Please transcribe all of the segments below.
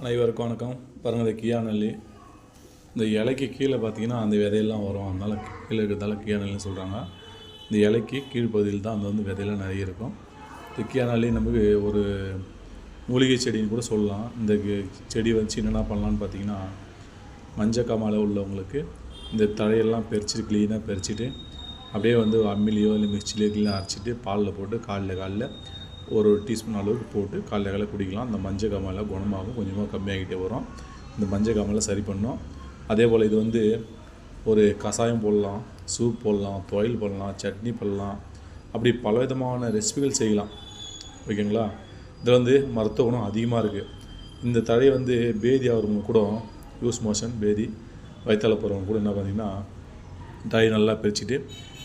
அனைவருக்கும் வணக்கம். பாருங்கள் இந்த கியா நெல்லி. இந்த இலைக்கு கீழே பார்த்தீங்கன்னா அந்த விதையெல்லாம் வரும். அதனால் கீழே இருக்கிறதால கியா சொல்கிறாங்க இந்த இலைக்கு கீழ்ப்பகுதியில் தான் அந்த வந்து விதையெல்லாம் நிறைய இருக்கும். இந்த கியா நெல்லி நமக்கு ஒரு மூலிகை செடின்னு கூட சொல்லலாம். இந்த செடி வச்சு என்னென்ன பண்ணலான்னு பார்த்தீங்கன்னா மஞ்சக்காமால உள்ளவங்களுக்கு இந்த தழையெல்லாம் பறிச்சு க்ளீனாக பறிச்சுட்டு அப்படியே வந்து அம்மிலியோ இல்லை மிக்சிலையோ க்ளீனாக அரைச்சிட்டு பாலில் போட்டு காலைல காலைல ஒரு டீஸ்பூன் அளவுக்கு போட்டு காலைல காலைல குடிக்கலாம். அந்த மஞ்சள் காமால குணமாகும் கொஞ்சமாக கம்மியாகிட்டே வரும். இந்த மஞ்சள் காமெல்லாம் சரி பண்ணும். அதே போல் இது வந்து ஒரு கஷாயம் போடலாம் சூப் போடலாம் துவையல் பண்ணலாம் சட்னி பண்ணலாம். அப்படி பலவிதமான ரெசிபிகள் செய்யலாம். ஓகேங்களா? இதில் வந்து மருத்துவ குணம் அதிகமாக இருக்குது இந்த தழையை வந்து பேதி ஆகிறவங்க கூட யூஸ் மோஷன் பேதி வயிற்றால போகிறவங்க கூட என்ன பார்த்தீங்கன்னா தழையை நல்லா பிரிச்சுட்டு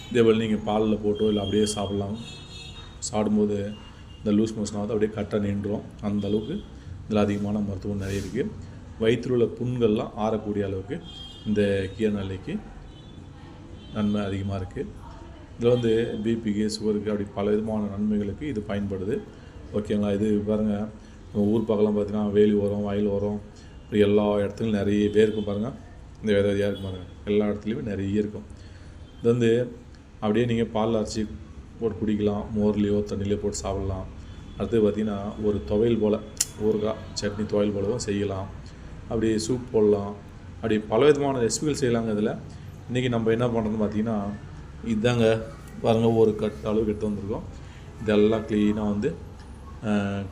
இதே போல் நீங்கள் பாலில் போட்டோ இல்லை அப்படியே சாப்பிட்லாம். சாப்பிடும்போது இந்த லூஸ் மோஷன் ஆகுது அப்படியே கட்ட நின்றுடும் அந்த அளவுக்கு இதில் அதிகமான மருத்துவம் நிறைய இருக்குது வயிற்றில் உள்ள புண்கள்லாம் ஆறக்கூடிய அளவுக்கு இந்த கீரநெல்லிக்கு நன்மை அதிகமாக இருக்குது இதில் வந்து பிபிக்கு சுகருக்கு அப்படி பல விதமான நன்மைகளுக்கு இது பயன்படுது. ஓகேங்களா இது பாருங்கள் நம்ம ஊர் பக்கம்லாம் பார்த்தீங்கன்னா வேலி ஓரம் வயல் ஓரம் இப்படி எல்லா இடத்துலையும் நிறைய பேர் இருக்கும் பாருங்கள் இந்த வித விதையாக இருக்கும் பாருங்கள் எல்லா இடத்துலையுமே நிறைய இருக்கும். இது வந்து அப்படியே நீங்கள் பால் அரைச்சி போட்டு குடிக்கலாம். மோர்லேயோ தண்ணியிலையோ போட்டு சாப்பிட்லாம். அடுத்து பார்த்திங்கன்னா ஒரு துவையல் போல் ஊறுகாய் சட்னி துவையல் போலவும் செய்யலாம். அப்படி சூப் போடலாம். அப்படி பல விதமான ரெசிபிகள் செய்யலாங்க இதில். இன்றைக்கி நம்ம என்ன பண்ணுறோன்னு பார்த்தீங்கன்னா இதாங்க பாருங்கள் ஒரு கட் அளவுக்கு எடுத்து வந்திருக்கோம். இதெல்லாம் க்ளீனாக வந்து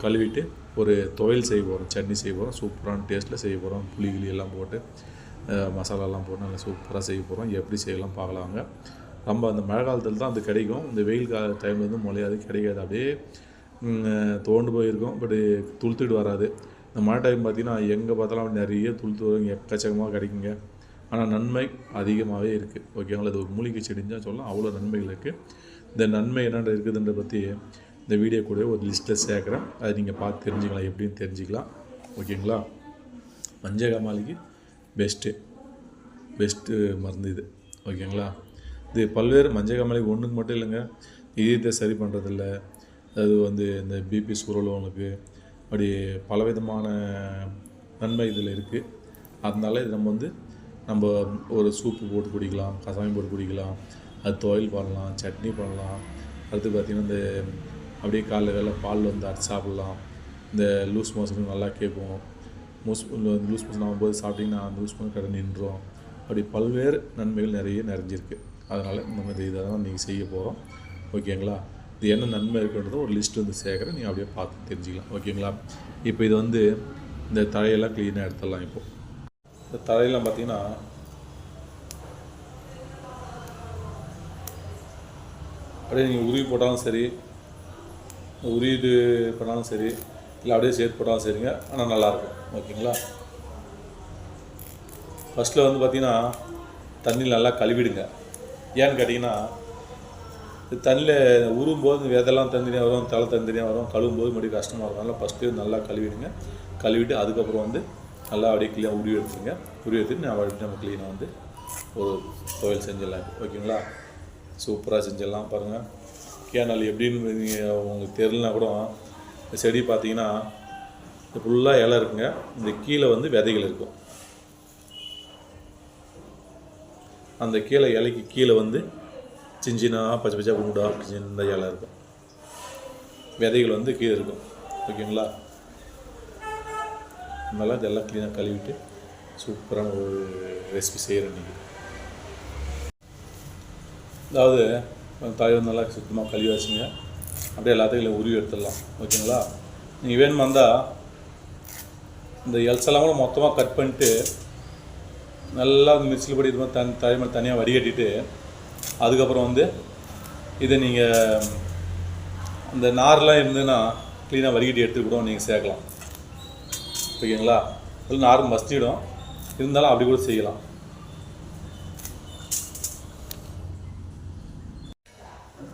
கழுவிட்டு ஒரு துவையல் செய்ய போகிறோம் சட்னி செய்ய போகிறோம் சூப்பரான டேஸ்ட்டில் செய்ய போகிறோம் புளி கிளி எல்லாம் போட்டு மசாலாலாம் போட்டு நல்லா சூப்பராக செய்ய போகிறோம் எப்படி செய்யலாம் பார்க்கலாங்க. ரொம்ப அந்த மழை காலத்தில் தான் அது கிடைக்கும். இந்த வெயில் கால டைமில் வந்து முளையாது கிடைக்காது. அப்படியே தோண்டு போயிருக்கும் பட் துளுத்துட்டு வராது. இந்த மழை டைம் பார்த்திங்கன்னா எங்கே பார்த்தாலும் நிறைய துளுத்து வரும் எக்கச்சக்கமாக கிடைக்குங்க. ஆனால் நன்மை அதிகமாகவே இருக்குது ஓகேங்களா இது ஒரு மூலிகை செடின்னு தான் சொல்லலாம். அவ்வளோ நன்மைகள் இருக்குது இந்த நன்மை என்னென்ன இருக்குதுன்ற பற்றி இந்த வீடியோ கூட ஒரு லிஸ்ட்டில் சேர்க்குறேன். அதை நீங்கள் பார்த்து தெரிஞ்சுக்கலாம். எப்படின்னு தெரிஞ்சுக்கலாம். ஓகேங்களா மஞ்சகாமாலிக்கு பெஸ்ட்டு பெஸ்ட்டு மருந்து இது. ஓகேங்களா இது பல்வேறு மஞ்சள் ஒன்றுக்கு மட்டும் இல்லைங்க. இதயத்தை சரி பண்ணுறதில்ல அது வந்து இந்த பிபி சுரலவங்களுக்கு அப்படி பலவிதமான நன்மை இதில் இருக்குது அதனால இது நம்ம வந்து நம்ம ஒரு சூப்பு போட்டு குடிக்கலாம் கசாயம் போட்டு குடிக்கலாம் அது துவையல் பண்ணலாம் சட்னி பண்ணலாம். அடுத்து பார்த்திங்கன்னா இந்த அப்படியே காலைல வேலை பால் வந்து அரைச்சி சாப்பிட்லாம். இந்த லூஸ் மோஷனுக்கு நல்லா கேட்போம் மூஸ் லூஸ் மோஷன் ஆகும்போது சாப்பிட்டிங்கன்னா அந்த லூஸ் மோஷன் கடை நின்றோம் அப்படி பல்வேறு நன்மைகள் நிறைய நிறைஞ்சிருக்கு. அதனால் நம்ம இதை தான் நீங்கள் செய்ய போகிறோம் ஓகேங்களா? இது என்ன நன்மை இருக்குன்றத ஒரு லிஸ்ட் வந்து சேர்க்குறேன் நீங்கள் அப்படியே பார்த்து தெரிஞ்சுக்கலாம். ஓகேங்களா இப்போ இது வந்து இந்த தழையெல்லாம் க்ளீனாக எடுத்துடலாம் இப்போ. இந்த தழையெல்லாம் பார்த்தீங்கன்னா அப்படியே நீங்கள் உருவி போட்டாலும் சரி உருவிட்டு பண்ணாலும் சரி இல்லை அப்படியே சேர்த்து போட்டாலும் சரிங்க. ஆனால் நல்லாயிருக்கும் ஓகேங்களா ஃபஸ்ட்டில் வந்து பார்த்திங்கன்னா தண்ணி நல்லா கழுவிடுங்க. ஏன்னு கேட்டிங்கன்னா தண்ணியில் உருவும்போது விதெல்லாம் தனித்தனியாக வரும் தலை தனித்தனியாக வரும் கழுவும் போது மறுபடியும் கஷ்டமாக இருக்கும் அதனால் ஃபஸ்ட்டு நல்லா கழுவிடுங்க. கழுவிட்டு அதுக்கப்புறம் வந்து நல்லா அப்படியே க்ளீனாக உருவி எடுத்துங்க உருவி எடுத்துட்டு நான் அப்படியே நம்ம க்ளீனாக வந்து ஒரு துவையல் செஞ்சிடலாம் ஓகேங்களா? சூப்பராக செஞ்சிடலாம் பாருங்கள் கேனல் எப்படின்னு நீங்கள் உங்களுக்கு தெரிலனா கூட இந்த செடி பார்த்தீங்கன்னா இது ஃபுல்லாக இலை இருக்குங்க. இந்த கீழே வந்து விதைகள் இருக்கும். அந்த கீழே இலைக்கு கீழே வந்து சின்ன பச்சை பச்சை பூண்டா சின்ன இலை இருக்கும். விதைகள் வந்து கீழே இருக்கும். ஓகேங்களா? நல்லா இதெல்லாம் க்ளீனாக கழுவிட்டு சூப்பரான ஒரு ரெசிபி செய்கிறேன் இன்றைக்கி அதாவது தாய் நல்லா சுத்தமாக கழுவி வச்சுங்க. அப்படியே எல்லாத்தையும் உருவி எடுத்துடலாம். ஓகேங்களா? நீங்கள் வேணுமா இருந்தால் இந்த எல்செல்லாம் கூட மொத்தமாக கட் பண்ணிட்டு நல்லா மிக்சியில் படி இது மாதிரி தன் தாய் மேலே தனியாக வடிகட்டிட்டு அதுக்கப்புறம் வந்து இதை நீங்கள் அந்த நார்லாம் இருந்ததுன்னா க்ளீனாக வடிகட்டி எடுத்து கூட நீங்கள் சேர்க்கலாம். ஓகேங்களா? இல்லை நார் மஸ்திடும் இருந்தாலும் அப்படி கூட செய்யலாம்.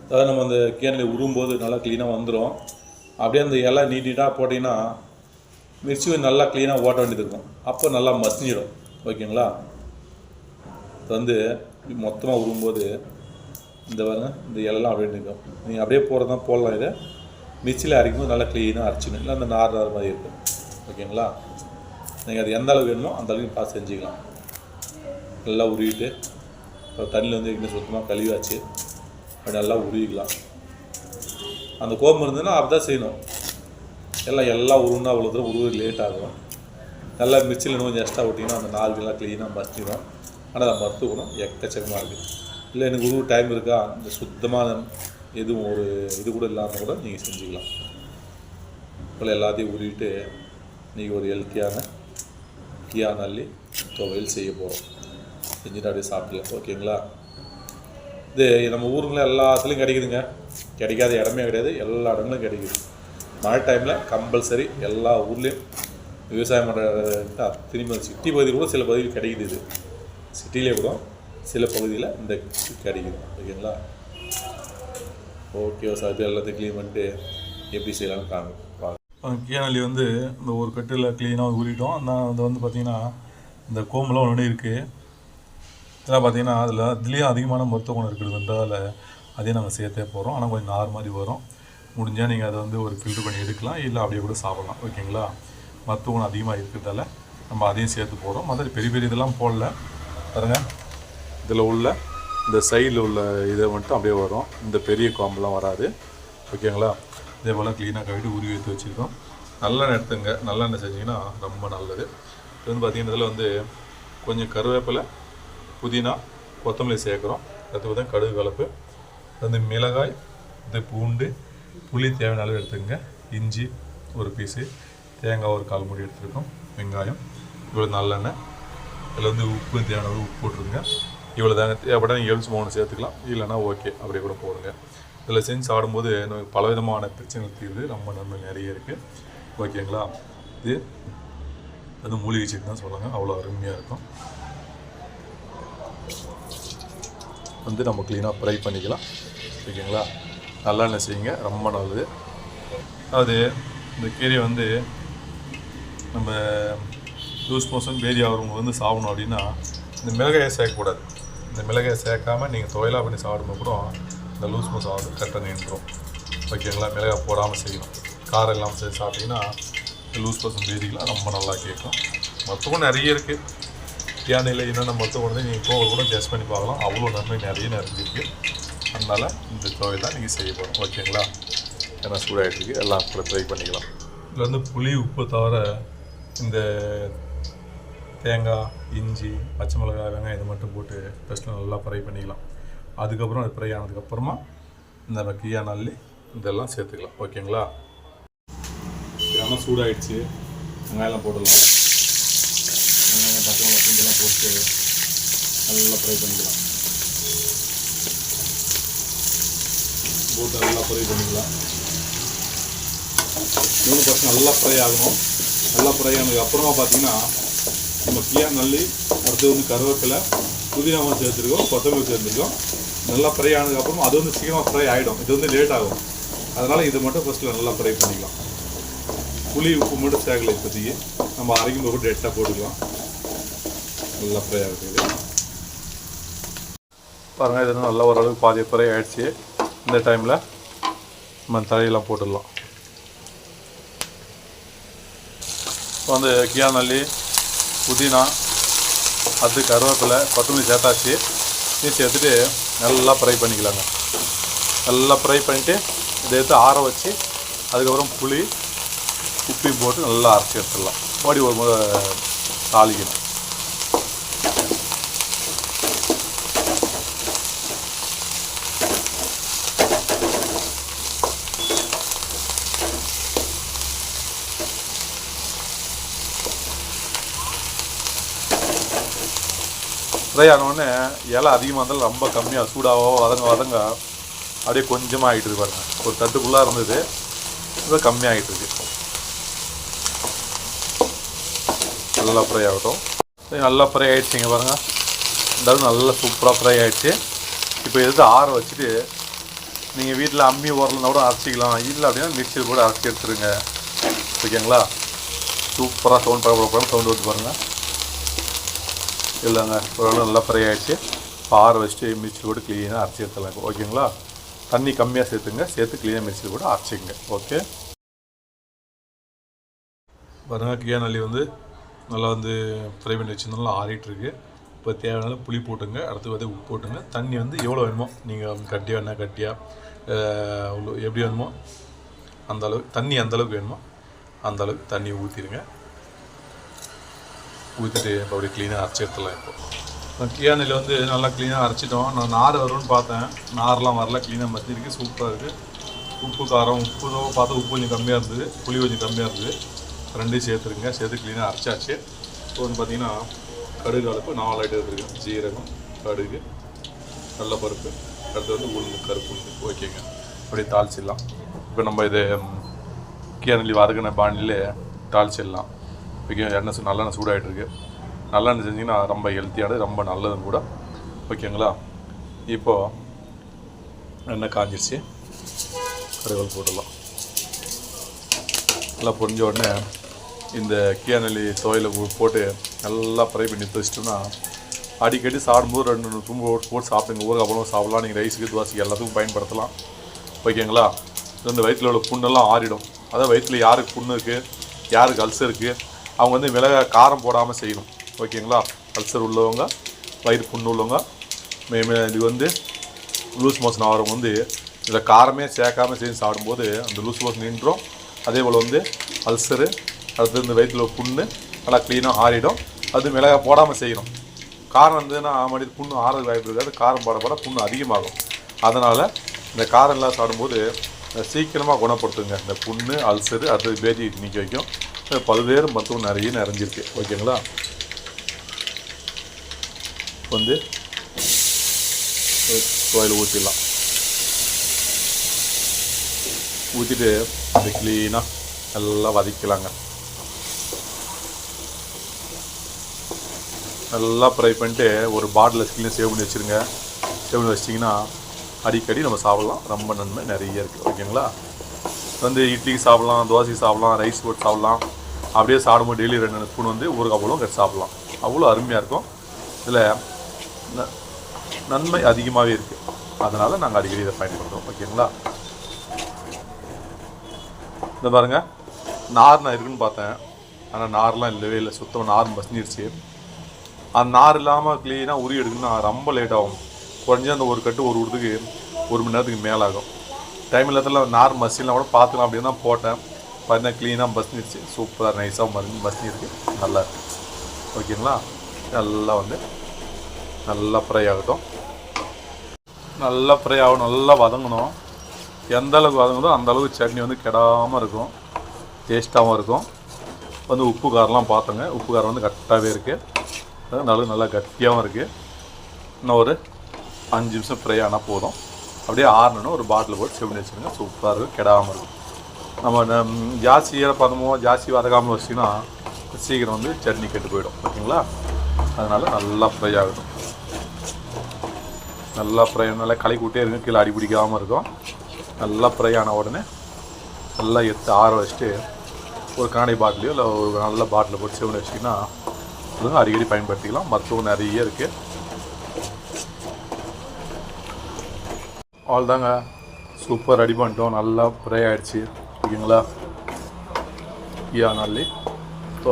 அதாவது நம்ம அந்த கேனில் உருவும்போது நல்லா க்ளீனாக வந்துடும் அப்படியே அந்த இலை நீட் நீட்டாக போட்டிங்கன்னா மிர்ச்சி நல்லா க்ளீனாக ஓட்ட வேண்டியது இருக்கும். அப்போ நல்லா மசிஞ்சிடும் ஓகேங்களா? வந்து மொத்தமாக உருவும்போது இந்த பாருங்க இந்த இலெல்லாம் அப்படியே இருக்கும் நீங்கள் அப்படியே போகிறது தான் போடலாம் இதை. மிக்சியில் அரைக்கும்போது நல்லா க்ளீனாக அரைச்சிடும் இல்லை அந்த நார் நார் மாதிரி இருக்கும். ஓகேங்களா? நீங்கள் அது எந்த அளவுக்கு வேணுமோ அந்த அளவுக்கு பார்த்து செஞ்சுக்கலாம். நல்லா உருவிட்டு அப்புறம் தண்ணியில் வந்து இன்னும் சுத்தமாக கழுவியாச்சு. அப்படி நல்லா உருவிக்கலாம். அந்த கோபம் இருந்ததுன்னா அப்படி செய்யணும். எல்லாம் எல்லாம் உருவுனா அவ்வளோ தூரம் உருவு லேட் ஆகும். நல்லா மிக்சியில் இன்னும் கொஞ்சம் எக்ஸ்ட்ரா விட்டிங்கன்னா அந்த நாள்கள்லாம் க்ளீனாக மஸ்திடும் ஆனால் அதை மறுத்துக்கணும் எக்கச்சக்கமாக இருக்குது இல்லை எனக்கு உருவ டைம் இருக்கா? இந்த சுத்தமாக எதுவும் ஒரு இது கூட இல்லாமல் கூட நீங்கள் செஞ்சுக்கலாம். இப்போ எல்லாத்தையும் உருவிட்டு நீங்கள் ஒரு ஹெல்த்தியான கியா நல்லி துவையல் செய்ய போகிறோம் செஞ்சுட்டு அப்படியே சாப்பிடலாம் ஓகேங்களா இது நம்ம ஊருங்கள எல்லாத்துலேயும் கிடைக்குதுங்க. கிடைக்காத இடமே கிடையாது. எல்லா இடங்களும் கிடைக்குது. மழை டைமில் கம்பல்சரி எல்லா ஊர்லேயும் விவசாயம் பண்ணுற திரும்பி சிட்டி பகுதியில் கூட சில பகுதியில் கிடைக்குது இது. சிட்டிலே கூட சில பகுதியில் இந்த கிடைக்குது ஓகேங்களா? ஓகே சார் இது எல்லாத்தையும் க்ளீன் பண்ணிட்டு எப்படி செய்யலாம்னு காங்க கீழே வந்து இந்த ஒரு கட்டில் க்ளீனாக ஊறிட்டோம். ஆனால் அது வந்து பார்த்திங்கன்னா இந்த கோம்பெலாம் ஒன்று இருக்குது இதெல்லாம் பார்த்தீங்கன்னா அதில் இதுலேயும் அதிகமான மருத்துவ குணம் இருக்கிறதுன்றதால அதையும் நாங்கள் சேர்த்தே போகிறோம் ஆனால் கொஞ்சம் நார் மாதிரி வரும். முடிஞ்சால் நீங்கள் அதை வந்து ஒரு ஃபில்டர் பண்ணி எடுக்கலாம். இல்லை அப்படியே கூட சாப்பிடலாம். ஓகேங்களா? மருத்துவ குணம் அதிகமாக இருக்கிறதால நம்ம அதையும் சேர்த்து போகிறோம் மற்ற பெரிய பெரிய இதெல்லாம் போடல. பாருங்கள் இதில் உள்ள இந்த சைடில் உள்ள இதை மட்டும் அப்படியே வரும். இந்த பெரிய காம்பெலாம் வராது. ஓகேங்களா? இதே போல் க்ளீனாக கழுவிட்டு உருவி எடுத்து வச்சுருக்கோம். நல்லெண்ணெய் எடுத்துங்க நல்லெண்ணெய் செஞ்சிங்கன்னா ரொம்ப நல்லது. இது வந்து பார்த்திங்கன்னா இதில் வந்து கொஞ்சம் கருவேப்பிலை புதினா கொத்தமல்லி சேர்க்குறோம். அடுத்து பார்த்தா கடுகு கலப்பு. வந்து மிளகாய் இந்த பூண்டு புளி தேவையான அளவு எடுத்துக்கங்க. இஞ்சி ஒரு பீஸு தேங்காய் ஒரு கால் மூடி எடுத்துருக்கோம். வெங்காயம் இவ்வளோ நல்லெண்ணெய். இதில் வந்து உப்பு தேவையான அளவு உப்பு போட்டுருங்க. இவ்வளோ தாங்க தேவைப்பட்ட நீங்கள் எலுமிச்சு மூணு சேர்த்துக்கலாம். இல்லைன்னா ஓகே அப்படியே கூட போடுங்க. இதில் செஞ்சு சாடும்போது பலவிதமான பிரச்சனைகள் தீர்வு ரொம்ப நன்மை நிறைய இருக்குது ஓகேங்களா? இது அது மூலிகை செடி தான் சொல்லுங்கள் அவ்வளோ அருமையாக இருக்கும். வந்து நம்ம க்ளீனாக ஃப்ரை பண்ணிக்கலாம். ஓகேங்களா? நல்லெண்ணெய் செய்யுங்க. ரொம்ப நல்லது. அது இந்த கீரையை வந்து நம்ம லூஸ் மோஷன் பேதி ஆகிறவங்க வந்து சாப்பிடணும் அப்படின்னா இந்த மிளகாயை சேர்க்கக்கூடாது. இந்த மிளகை சேர்க்காம நீங்கள் தொழிலாக பண்ணி சாப்பிடும்போது கூட இந்த லூஸ் மோஷன் ஆகுது. கரெக்டாக நின்றுடும் ஓகேங்களா மிளகாய் போடாமல் செய்யணும். காரம் இல்லாமல் செய்து சாப்பிட்டிங்கன்னா இந்த லூஸ் மோஷன் பேசிக்கலாம் ரொம்ப நல்லா கேட்கும். மொத்தமும் நிறைய இருக்குது தியானில் என்னென்ன மொத்தம் வந்து நீங்கள் கோவில் கூட டெஸ்ட் பண்ணி பார்க்கலாம். அவ்வளோ நன்மை நிறைய நிறைஞ்சிருக்கு. அதனால் இந்த தொழில் தான் நீங்கள் செய்ய போகிறோம் ஓகேங்களா ஏன்னா சூடாகிட்டு எல்லாம் கூட ட்ரை பண்ணிக்கலாம். இதில் வந்து புளி உப்பு தவிர இந்த தேங்காய் இஞ்சி பச்சை மிளகாய் வெங்காயம் இது மட்டும் போட்டு ஃபஸ்ட்டு நல்லா ஃப்ரை பண்ணிக்கலாம். அதுக்கப்புறம் அது ஃப்ரை ஆனதுக்கப்புறமா இந்த கீயா நல்லி இதெல்லாம் சேர்த்துக்கலாம். ஓகேங்களா? ஏன்னா சூடாயிடுச்சு. வெங்காயம்லாம் போடலாம். வெங்காயம் பச்சை மிளகாய் இதெல்லாம் போட்டு நல்லா ஃப்ரை பண்ணிக்கலாம். போட்டு நல்லா ஃப்ரை பண்ணிக்கலாம். மூணு பர்சன்ட் நல்லா ஃப்ரை ஆகணும். நல்லா ஃப்ரை ஆனதுக்கு அப்புறமா பார்த்தீங்கன்னா நம்ம கியா நல்லி அடுத்து வந்து கருவேப்பிலை புதினாவும் சேர்த்துருக்கோம் கொத்தமல்லி சேர்த்துருக்கோம். நல்லா ஃப்ரை ஆனதுக்கப்புறம் அது வந்து சீக்கிரமாக ஃப்ரை ஆகிடும் இது வந்து லேட் ஆகும். அதனால் இது மட்டும் ஃபஸ்ட்டில் நல்லா ஃப்ரை பண்ணிக்கலாம். புளி உப்பு மட்டும் சேகலை இப்போதைக்கு. நம்ம அரைக்கும் போது டேட்டாக போட்டுக்கலாம். நல்லா ஃப்ரை ஆகுது பாருங்கள் இது நல்லா ஓரளவுக்கு பாதி ஃப்ரை ஆகிடுச்சு இந்த டைமில் நம்ம தலையெல்லாம் போட்டுடலாம். இப்போ வந்து கியா நல்லி புதினா அது கருவேப்பிலை கொத்தமல்லி சேர்த்தாச்சு. இது சேர்த்துட்டு நல்லா ஃப்ரை பண்ணிக்கலாங்க. நல்லா ஃப்ரை பண்ணிவிட்டு இதை எடுத்து ஆற வச்சு அதுக்கப்புறம் புளி உப்பையும் போட்டு நல்லா அரைச்சி எடுத்துடலாம். மறுபடி ஒரு முறை தாளிக்கணும். ஃப்ரை ஆனவுடனே இலை அதிகமாக இருந்தாலும் ரொம்ப கம்மியாக சூடாகவோ வதங்க வதங்க அப்படியே கொஞ்சமாக ஆகிட்டு இருக்கு பாருங்க. ஒரு தட்டுக்குள்ளாக இருந்தது. இப்போ கம்மியாகிட்டு இருக்கு. நல்லா ஃப்ரை ஆகட்டும். நல்லா ஃப்ரை ஆகிடுச்சிங்க பாருங்கள் இந்த நல்லா சூப்பராக ஃப்ரை ஆகிடுச்சு இப்போ எடுத்து ஆற வச்சுட்டு நீங்கள் வீட்டில் அம்மி ஓரலனா கூட அரைச்சிக்கலாம். இல்லை அப்படின்னா மிக்சியில் கூட அரைச்சி எடுத்துருங்க. ஓகேங்களா? சூப்பராக சவுண்ட் பரப்பரம் சவுண்ட் வந்து பாருங்கள் இல்லைங்க. ஓரளவு நல்லா ஃப்ரை ஆகிடுச்சு ஆற வச்சுட்டு மிர்ச்சி கூட க்ளீனாக அரைச்சி எடுத்துலாங்க ஓகேங்களா? தண்ணி கம்மியாக சேர்த்துங்க. சேர்த்து க்ளீனாக மிர்ச்சி கூட அரைச்சிங்க ஓகே? பாருங்க கியா நல்லி வந்து நல்லா வந்து ஃப்ரை பண்ணி வச்சுருந்தாலும் ஆறிட்டு இப்போ தேவையான புளி போட்டுங்க. அடுத்து வந்து உப்பு போட்டுங்க. தண்ணி வந்து எவ்வளோ வேணுமோ நீங்கள் கட்டியாக என்ன கட்டியாக உள்ள எப்படி வேணுமோ அந்த அளவுக்கு தண்ணி அந்த அளவுக்கு வேணுமோ அந்த அளவுக்கு தண்ணி ஊற்றிடுங்க ஊற்றிட்டு இப்போ அப்படியே க்ளீனாக அரைச்சி எடுத்துடலாம் இப்போ. கியானில் வந்து நல்லா க்ளீனாக அரைச்சிட்டோம். நான் நார் வரும்னு பார்த்தேன். நார்லாம் வரல. க்ளீனாக மத்திருக்கு சூப்பராக இருக்குது உப்பு காரம் உப்பு தான் பார்த்தா உப்பு கொஞ்சம் கம்மியாக இருந்தது. புளி கொஞ்சம் கம்மியாக இருந்தது. ரெண்டையும் சேர்த்துருங்க. சேர்த்து க்ளீனாக அரைச்சாச்சு. இப்போ வந்து பார்த்தீங்கன்னா கடுகு அளப்பு நாலு ஐட்டம் எடுத்துருக்கேன். ஜீரகம் கடுகு கடலப்பருப்பு அடுத்து வந்து உளுந்து கருப்பு உளுந்து. ஓகேங்க. அப்படியே தாளிச்சிடலாம். இப்போ நம்ம இது கீழே வதக்கின பாணியில் தாளிச்சிடலாம். ஓகே எண்ணெய் சூ- நல்லெண்ணெய் சூடாகிட்டு இருக்கு நல்லெண்ணெய் செஞ்சிங்கன்னா ரொம்ப ஹெல்த்தியானது ரொம்ப நல்லதும் கூட. ஓகேங்களா? இப்போது எண்ணெய் காஞ்சிருச்சு. கருவேல் போட்டுடலாம். நல்லா பொரிஞ்ச உடனே இந்த கீரநெல்லி துவையில் போட்டு நல்லா ஃப்ரை பண்ணி வச்சிட்டோம்னா அடிக்கடி சாப்பிடும்போது ரெண்டு மூணு தும்பு போட்டு போட்டு சாப்பிடுங்க. ஊருக்கு அப்புறம் சாப்பிட்லாம். நீங்கள் ரைஸுக்கு துவாசிக்கு எல்லாத்துக்கும் பயன்படுத்தலாம். ஓகேங்களா? இது வந்து வயிற்றில் உள்ள புண்ணெல்லாம் ஆறிடும். அதான் வயிற்றில் யாருக்கு புண்ணு இருக்குது யாருக்கு அல்சர் இருக்குது அவங்க வந்து மிளகா காரம் போடாமல் செய்யணும். ஓகேங்களா? அல்சர் உள்ளவங்க வயிறு புண்ணு உள்ளவங்க மே மே- இது வந்து லூஸ் மோஷன் ஆகிறவங்க வந்து இதில் காரமே சேர்க்காம செஞ்சு சாப்பிடும்போது அந்த லூஸ் மோஷன் நின்றும். அதே போல் வந்து அல்சரு அடுத்து இந்த வயிற்றில் புண்ணு நல்லா க்ளீனாக ஆறிடும். அது மிளகா போடாமல் செய்யணும். காரம் இருந்ததுன்னா மறுபடியும் புண்ணு ஆறது வாய்ப்பு இருக்காது. காரம் போட போட புண்ணு அதிகமாகும். அதனால் இந்த காரம் எல்லாம் சாப்பிடும்போது சீக்கிரமாக குணப்படுத்துங்க. இந்த புண்ணு அல்சரு அடுத்தது பேதி நிற்க வைக்கும். பல்வேறு மருத்துவம் நிறைய நிறைஞ்சிருக்கு. ஓகேங்களா? வந்து கோயில் ஊற்றிடலாம் ஊற்றிட்டு அப்படி க்ளீனாக நல்லா வதக்கலாங்க. நல்லா ஃப்ரை பண்ணிட்டு ஒரு பாட்டில் க்ளீனாக சேவ் பண்ணி வச்சுருங்க. சேவ் பண்ணி வச்சிட்டிங்கன்னா அடிக்கடி நம்ம சாப்பிடலாம். ரொம்ப நன்மை நிறைய இருக்குது ஓகேங்களா? வந்து இட்லி சாப்பிடலாம் தோசை சாப்பிடலாம் ரைஸ் போட்டு சாப்பிடலாம். அப்படியே சாப்பிடும்போது டெய்லி ரெண்டு ரெண்டு ஸ்பூன் வந்து ஊறுகாய் போலும் கட்டி சாப்பிடலாம். அவ்வளோ அருமையாக இருக்கும். இதில் ந- நன்மை அதிகமாகவே இருக்குது அதனால் நாங்கள் அடிக்கடி இதை பயன்படுத்துவோம் ஓகேங்களா? இந்த பாருங்க. நார் நான் இருக்குன்னு பார்த்தேன். ஆனால் நார்லாம் இல்லவே இல்லை. சுத்தமாக நார் மசிஞ்சிருச்சு. அந்த நார் இல்லாமல் க்ளீனாக உரி எடுக்கணும்னா ரொம்ப லேட் ஆகும். குறைஞ்சி அந்த ஒரு கட்டு ஒரு உருதுக்கு ஒரு மணி நேரத்துக்கு மேலே ஆகும் டைம் இல்லாதல நார் மசிலாம் கூட பார்த்துக்கலாம் அப்படின்னு தான் போட்டேன். பார்த்தீங்கன்னா க்ளீனாக மசிஞ்சிருச்சு சூப்பராக நைஸாக மருந்து மசிஞ்சிருக்கு நல்லா ஓகேங்களா? நல்லா வந்து நல்லா ஃப்ரை ஆகட்டும். நல்லா ஃப்ரை ஆகும் நல்லா வதங்கணும். எந்த அளவுக்கு வதங்குதோ அந்த அளவுக்கு சட்னி வந்து கெடாமல் இருக்கும். டேஸ்ட்டாகவும் இருக்கும். வந்து உப்பு காரம்லாம் பார்த்தோங்க. உப்பு காரம் வந்து கரெக்டாகவே இருக்குது நல்லா நல்லா கட்டியாகவும் இருக்குது இன்னும் ஒரு அஞ்சு நிமிஷம் ஃப்ரை ஆனால் போதும். அப்படியே ஆறணுன்னு ஒரு பாட்டில் போட்டு செவனி வச்சுருங்க. சூப்பராக இருக்கும் கெடாமல் இருக்கும். நம்ம நம் ஜாஸ்தி ஈரப்பதமோ ஜாஸ்தி வதக்காமல் வச்சிங்கன்னா சீக்கிரம் வந்து சட்னி கெட்டு போயிடும். ஓகேங்களா? அதனால் நல்லா ஃப்ரை ஆகட்டும். நல்லா ஃப்ரை நல்லா கலக்கி விட்டே இருக்கும் கீழே அடி பிடிக்காமல் இருக்கும். நல்லா ஃப்ரை ஆன உடனே நல்லா எடுத்து ஆற வச்சுட்டு ஒரு காணை பாட்டிலையோ இல்லை ஒரு நல்ல பாட்டில் போட்டு சிவனை வச்சிங்கன்னா அதுவும் அடிக்கடி பயன்படுத்திக்கலாம். மருத்துவம் நிறைய இருக்குது அவ்வளோதாங்க சூப்பர் ரெடி பண்ணிட்டோம். நல்லா ஃப்ரை ஆகிடுச்சு ஓகேங்களா? ஈயா நாள்லே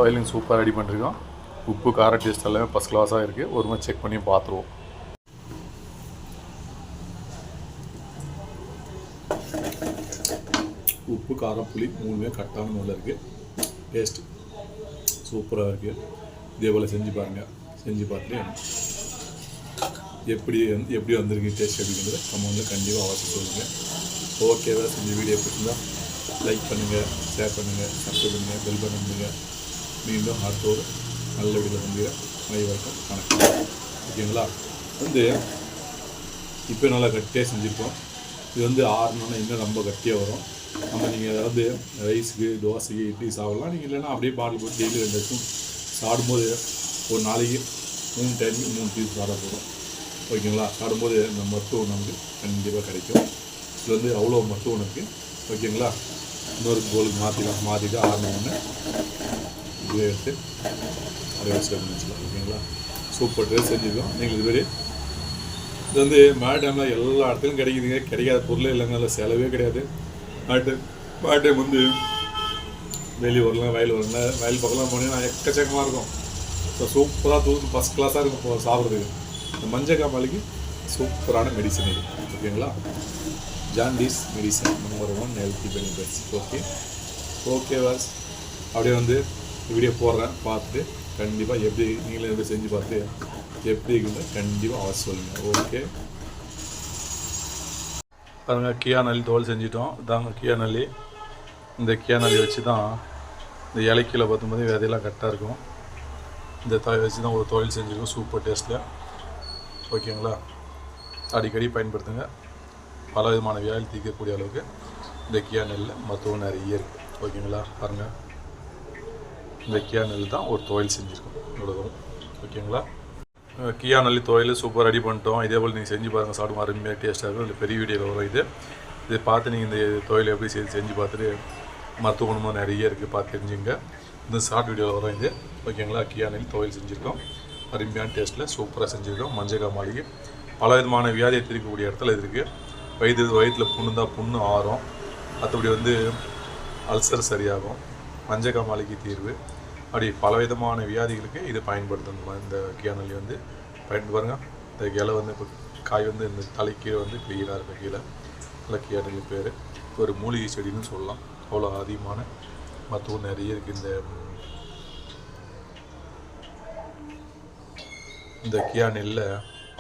ஆயிலிங் சூப்பர் ரெடி பண்ணிருக்கோம். உப்பு கார டேஸ்ட் எல்லாமே ஃபஸ்ட் கிளாஸாக இருக்குது ஒரு மாதிரி செக் பண்ணி பார்த்துருவோம். உப்பு காரம் புளி மூணுமே கரெக்டான முறையில் இருக்குது டேஸ்ட் சூப்பராக இருக்குது இதே போல் செஞ்சு பாருங்கள் செஞ்சு பார்த்துட்டு எப்படி வந்து எப்படி வந்திருக்கு டேஸ்ட் அப்படிங்கிறத கமெண்ட்டில் கண்டிப்பாக அவசியம் சொல்லுங்கள் ஓகேவா செஞ்ச வீடியோ பிடிச்சிருந்தா லைக் பண்ணுங்கள் ஷேர் பண்ணுங்கள் சப்ஸ்கிரைப் பண்ணுங்கள் பெல் பட்டன் பண்ணுங்கள் மீண்டும் அடுத்த நல்ல வீடியோ வந்து அனைவருக்கும் வணக்கம் ஓகேங்களா வந்து இப்போ நல்லா கட்டியாக செஞ்சுருக்கோம். இது வந்து ஆறுனோன்னா இன்னும் ரொம்ப கட்டியாக வரும். நம்ம நீங்கள் அதாவது ரைஸுக்கு தோசைக்கு இட்லி சாப்பிடலாம். நீங்கள் இல்லைன்னா அப்படியே பாட்டில் போட்டு டெய்லி ரெண்டு வருஷம் சாப்பிடும்போது ஒரு நாளைக்கு மூணு டைமுக்கு மூணு பீஸ் சாப்பிட போகிறோம் ஓகேங்களா? சாப்பிடும்போது இந்த மருத்துவம் நமக்கு கண்டிப்பாக கிடைக்கும். இது வந்து அவ்வளோ மருத்துவம் இருக்குது ஓகேங்களா? இன்னொரு கோலுக்கு மாற்றிக்கலாம் மாற்றிட்டு ஆறினோடனே இது எடுத்து அதை வச்சு ஓகேங்களா? சூப்பர் ட்ரெஸ் செஞ்சுருக்கோம். நீங்கள் இதுவரை இது வந்து மழை டைமில் எல்லா இடத்துலையும் கிடைக்குதுங்க. கிடைக்காத பொருளே இல்லைங்க அதில் செலவே கிடையாது. மழை டைம் மழை டைம் வந்து வெளியூரில் வயல் வரலாம் வயல் பக்கம்லாம் போனீங்கன்னா எக்கச்சக்கமாக இருக்கும். ஸோ சூப்பராக தூத்து ஃபஸ்ட் கிளாஸாக இருக்கும் இப்போ சாப்பிட்றதுக்கு. இந்த மஞ்சள் காமாலிக்கு சூப்பரான மெடிசன் இது ஓகேங்களா? Jaundice medicine number one healthy benefits okay okay was அப்படியே வந்து வீடியோ போடுறேன். பார்த்துட்டு கண்டிப்பாக எப்படி நீங்களும் எப்படி செஞ்சு பார்த்து எப்படி இருக்குன்னு கண்டிப்பாக அவர் சொல்லுங்கள் ஓகே பாருங்கள் கியா நல்லி தோல் செஞ்சிட்டோம். இதாங்க கியா நல்லி. இந்த கியா நல்லி வச்சு தான் இந்த இலைக்கீழே பார்த்தும்போது விதையெல்லாம் கரெக்டாக இருக்கும். இந்த தாய் வச்சு தான் ஒரு தொழில் செஞ்சுருக்கோம். சூப்பர் டேஸ்ட்டில் ஓகேங்களா அடிக்கடி பயன்படுத்துங்க. பல விதமான வியாதி தீர்க்கக்கூடிய அளவுக்கு இந்த கியா நெல்லில் மருத்துவம் நிறைய இருக்குது ஓகேங்களா பாருங்கள் இந்த கியா நெல் தான் ஒரு துவையல் செஞ்சுருக்கோம் இவ்வளோதும் ஓகேங்களா கியா நல்லி துவையல் சூப்பர் ரெடி பண்ணிட்டோம். இதே போல் நீங்கள் செஞ்சு பாருங்கள் சாப்பிடும் அருமையாக டேஸ்ட்டாக இருக்கும் இல்லை பெரிய வீடியோவில் வரும் இது. இதை பார்த்து நீங்கள் இந்த துவையல் எப்படி செய்து செஞ்சு பார்த்துட்டு மருத்துவ குணமும் நிறைய இருக்குது பார்த்து தெரிஞ்சுங்க. இந்த ஷார்ட் வீடியோவில் வரும் இது. ஓகேங்களா கியா நெல் துவையல் செஞ்சுருக்கோம். அருமையான டேஸ்ட்டில் சூப்பராக செஞ்சுருக்கோம். மஞ்சள் மாளிகை பல விதமான வியாதியை தீர்க்கக்கூடிய இடத்துல இது இருக்குது வயிறு வயிற்றில் புண்ணு தான் புண்ணு ஆறும். மற்றபடி வந்து அல்சர் சரியாகும். மஞ்சள் மாளிகை தீர்வு. அப்படி பலவிதமான வியாதிகளுக்கு இது பயன்படுத்தணும். இந்த கியானலி வந்து பயன்படுத்து பாருங்கள் இந்த இலை வந்து இப்போ காய் வந்து இந்த தலை கீழே வந்து கிளியராக இருக்கும் கீழே. நல்ல கியானலி பேர். ஒரு மூலிகை செடின்னு சொல்லலாம். அவ்வளோ அதிகமான மருத்துவம் நிறைய இருக்குது இந்த இந்த கியா நெல்லில்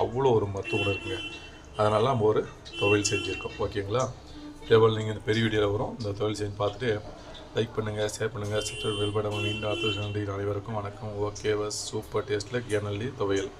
அவ்வளோ ஒரு மருத்துவம் குணம் இருக்குங்க. அதனால நம்ம ஒரு துவையல் செஞ்சுருக்கோம். ஓகேங்களா? இதேபோல் நீங்கள் இந்த பெரிய வீடியோவில் வரும். இந்த தொழில் செஞ்சு பார்த்துட்டு லைக் பண்ணுங்கள் ஷேர் பண்ணுங்கள் சப்ஸ்கிரைப் பெல் பட்டன் மீண்டும் அடுத்த நன்றி அனைவருக்கும் வணக்கம். ஓகே சூப்பர் டேஸ்ட்டில் கியா நல்லி துவையல்.